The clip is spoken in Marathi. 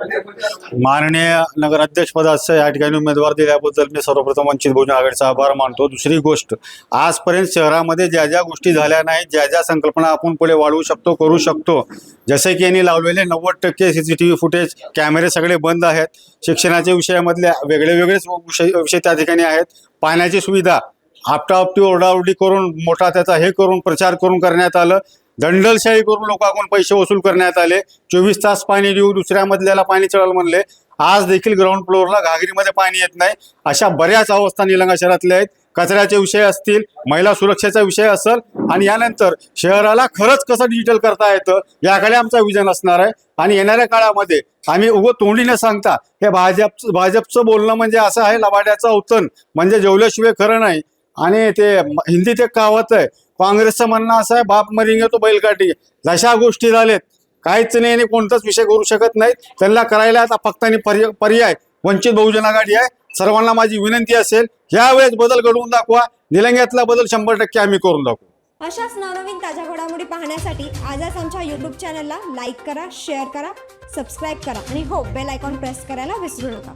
माननीय नगराध्यक्षपदाचं या ठिकाणी उमेदवार दिल्याबद्दल मी सर्वप्रथम वंचित बहुजन आघाडीचा आभार मानतो. दुसरी गोष्ट आजपर्यंत शहरामध्ये ज्या ज्या गोष्टी झाल्या नाहीत ज्या ज्या संकल्पना आपण पुढे वाढवू शकतो करू शकतो जसे की यांनी लावलेले नव्वद टक्के C C T V footage कॅमेरे सगळे बंद आहेत. शिक्षणाच्या विषयामधल्या वेगळे वेगळेच विषय विषय त्या ठिकाणी आहेत. पाण्याची सुविधा आपटाआपटी ओरडाओरडी करून मोठा त्याचा हे करून प्रचार करून करण्यात आलं. दंडलशाही करून लोकांकडून पैसे वसूल करण्यात आले. चोवीस तास पाणी देऊ दुसऱ्या मधल्याला पाणी चढाल म्हणले. आज देखील ग्राउंड फ्लोअरला घागरीमध्ये पाणी येत नाही. अशा बऱ्याच अवस्था निलंगा शहरातल्या आहेत. कचऱ्याचे विषय असतील महिला सुरक्षेचा विषय असेल आणि यानंतर शहराला खरंच कसं डिजिटल करता येतं याकडे आमचा विजन असणार आहे. आणि येणाऱ्या काळामध्ये आम्ही उगं तोंडी न सांगता हे भाजप भाजपचं बोलणं म्हणजे असं आहे लबाड्याचं औतण म्हणजे जेवल्याशिवाय खरं नाही. आणि ते हिंदीत एक कहावत आहे काँग्रेसचं म्हणणं असं आहे बाप मरिंगे तो बैलकाठी जशा गोष्टी झालेत काहीच नाही आणि कोणताच विषय करू शकत नाहीत त्यांना करायला आता फक्त आणि पर्याय पर्याय वंचित बहुजन आघाडी आहे. सर्वांना माझी विनंती असेल यावेळेस बदल घडवून दाखवा. निलंग्यातला बदल शंभर टक्के आम्ही करून दाखवू. अशाच नवनवीन ताज्या घडामोडी पाहण्यासाठी आजच आमच्या यूट्यूब चॅनलला लाईक करा शेअर करा सबस्क्राईब करा. आणि हो बेल आयकॉन प्रेस करायला विसरू नका.